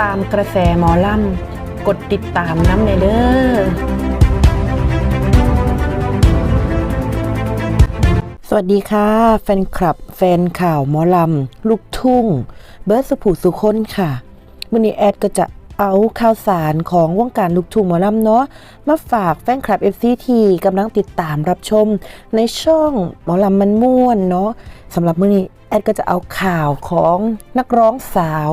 ตามกระแสหมอลำกดติดตามน้ำในเด้อสวัสดีค่ะ แฟนคลับ แฟนข่าวหมอลำ ลูกทุ่ง เบิร์ดสุภูสุคนค่ะมื่อนี้แอดก็จะเอาข่าวสารของวงการลูกทุ่งหมอลำเนาะมาฝากแฟนคลับ FCT กำลังติดตามรับชมในช่องหมอลำมันม่วนเนาะสำหรับมื่อนี้ แอดก็จะเอาข่าวของนักร้องสาว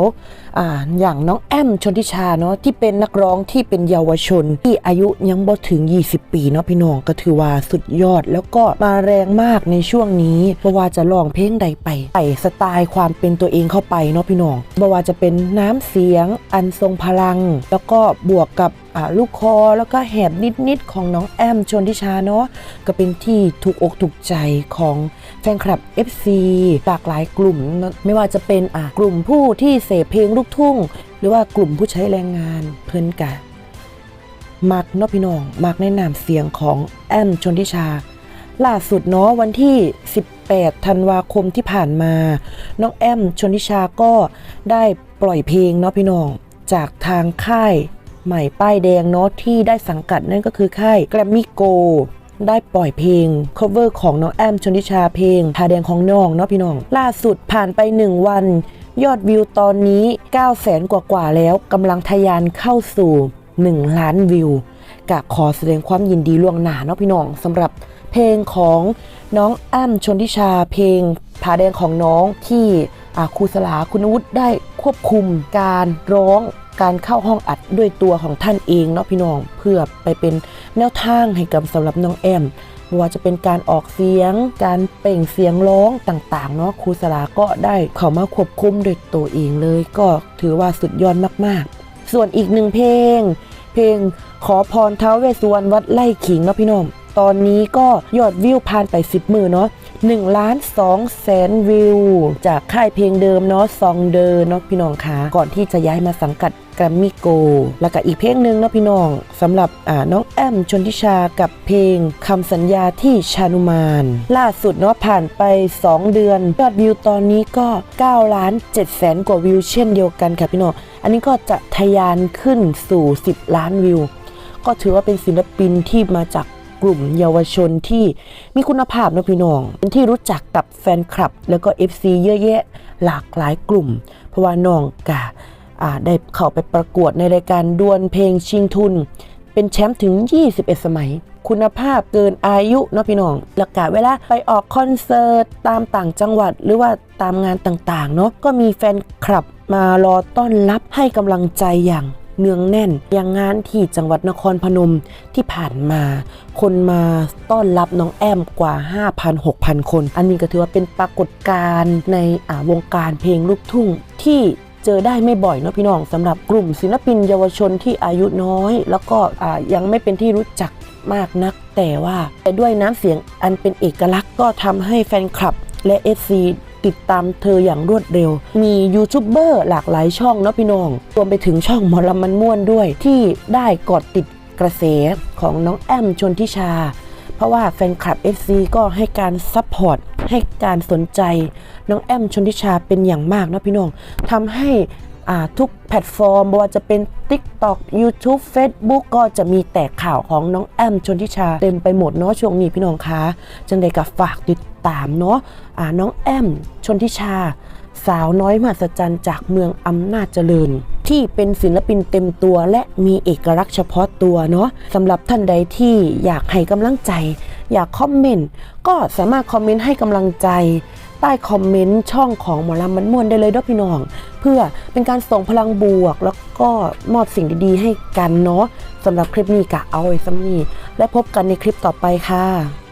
อ่าอย่างน้องแอมชนทิชาเนาะที่เป็นนักร้องที่เป็นเยาวชน ที่อายุยังบ่ถึง 20 ปีเนาะพี่น้องก็ถือว่าสุดยอด แล้วก็มาแรงมากในช่วงนี้เพราะว่าจะลองเพลงใดไปใส่สไตล์ความเป็นตัวเองเข้าไปเนาะพี่น้องไม่ว่าจะเป็นน้ำเสียงอันทรงพลัง แล้วก็บวกกับ ลูกคอแล้วก็แหบนิดๆของน้องแอมชนทิชาเนาะก็เป็นที่ถูกอกถูกใจของแฟนคลับ FC หลากหลายกลุ่ม ไม่ว่าจะเป็นกลุ่มผู้ที่เสพเพลงลูกทุ่ง หรือว่ากลุ่มผู้ใช้แรงงานเพิ่นกะมักเนาะพี่น้องมักในนามเสียงของแอมชนทิชา ล่าสุดเนาะวันที่ 18 ธันวาคมที่ผ่านมา น้องแอมชนทิชาก็ได้ปล่อยเพลงเนาะพี่น้องจากทางค่าย ใหม่ป้ายแดงเนาะที่ได้สังกัดนั่นก็คือค่ายแกรมมี่โกได้ปล่อยเพลง cover ของน้องแอมชนทิชาเพลงพาแดงของน้องเนาะพี่น้อง ล่าสุดผ่านไป 1 วัน ยอดวิวตอนนี้9แสนกว่าๆแล้วกำลังทะยานเข้าสู่ 1 ล้านวิวกะขอแสดงความยินดีล่วงหน้าเนาะพี่น้องสำหรับเพลงของน้องแอ้ำชนทิชาเพลงผาแดงของน้องที่อาครูสลาคุณวุฒิได้ ควบคุมการร้องการเข้าห้องอัดด้วยตัวของท่านเองเนาะพี่น้องเพื่อไปเป็นแนวทางให้กับสำหรับน้องแอมไม่ว่าจะเป็นการออกเสียง การเปล่งเสียงร้องต่างๆเนาะครูสลาก็ได้เข้ามาควบคุมโดยตัวเองเลย ก็ถือว่าสุดยอดมากๆ ส่วนอีกหนึ่งเพลง เพลงขอพรเท้าวเวสวรวัดไล่ขิงเนาะพี่น้อง ตอนนี้ก็ยอดวิวผ่านไป 10 มือเนาะ1ล้าน2แสนวิว จากค่ายเพลงเดิมเนาะซองเดิมเนาะพี่น้องคะก่อนที่จะย้ายมาสังกัดกรมมี่โก แล้วก็อีกเพลงหนึ่งเนาะพี่น้องสำหรับน้องแอมชนทิชากับเพลงคำสัญญาที่ชานุมาน ล่าสุดเนาะผ่านไป 2 เดือน ยอดวิวตอนนี้ก็9ล้าน7แสนกว่าวิวเช่นเดียวกันค่ะพี่น้อง อันนี้ก็จะทะยานขึ้นสู่ 10 ล้านวิว ก็ถือว่าเป็นศิลปินที่มาจาก กลุ่มเยาวชนที่มีคุณภาพนะพี่น้องเป็นที่รู้จักกับแฟนคลับ แล้วก็ FC เยอะแยะหลากหลายกลุ่ม เพราะว่าน้องกะได้เข้าไปประกวดในรายการดวลเพลงชิงทุน เป็นแชมป์ถึง 21 สมัย คุณภาพเกินอายุเนาะพี่น้องแล้วกะเวลาไปออกคอนเสิร์ตตามต่างจังหวัดหรือว่าตามงานต่างๆเนาะก็มีแฟนคลับมารอต้อนรับให้กำลังใจอย่าง เนืองแน่นอย่างงานที่จังหวัดนครพนมที่ผ่านมา คนมาต้อนรับน้องแอมกว่า 5,000-6,000 คน อันนี้ก็ถือว่าเป็นปรากฏการณ์ในวงการเพลงลูกทุ่งที่เจอได้ไม่บ่อยเนาะพี่น้องสำหรับกลุ่มศิลปินเยาวชนที่อายุน้อย แล้วก็ยังไม่เป็นที่รู้จักมากนัก แต่ว่าด้วยน้ำเสียงอันเป็นเอกลักษณ์ก็ทำให้แฟนคลับและ FC ติดตามเธออย่างรวดเร็ว มียูทูบเบอร์หลากหลายช่องเนาะพี่น้องรวมไปถึงช่องหมอลำมันม่วนด้วยที่ได้กอดติดกระแสของน้องแอมชนทิชา เพราะว่าแฟนคลับ FC ก็ให้การซัพพอร์ตให้การสนใจ น้องแอมชนทิชาเป็นอย่างมากนะพี่น้องทำให้ ทุกแพลตฟอร์มไม่ว่าจะเป็น TikTok YouTube Facebook ก็จะมีแต่ข่าวของน้องแอมชนทิชา เต็มไปหมดเนาะช่วงนี้พี่น้องคะจังใดกับฝากติดตามเนาะอ่าน้องแอมชนทิชา สาวน้อยมหัศจรรย์จากเมืองอำนาจเจริญ ที่เป็นศิลปินเต็มตัวและมีเอกลักษณ์เฉพาะตัวเนาะสำหรับท่านใดที่อยากให้กำลังใจ อยากคอมเมนต์ก็สามารถคอมเมนต์ให้กำลังใจ ใต้คอมเมนต์ช่องของหมอลำมันม่วนได้เลยด้วยพี่น้อง เพื่อเป็นการส่งพลังบวก แล้วก็มอบสิ่งดีๆ ให้กันเนาะสำหรับคลิปนี้กะเอาไว้ซ้ำนี้และพบกันในคลิปต่อไปค่ะ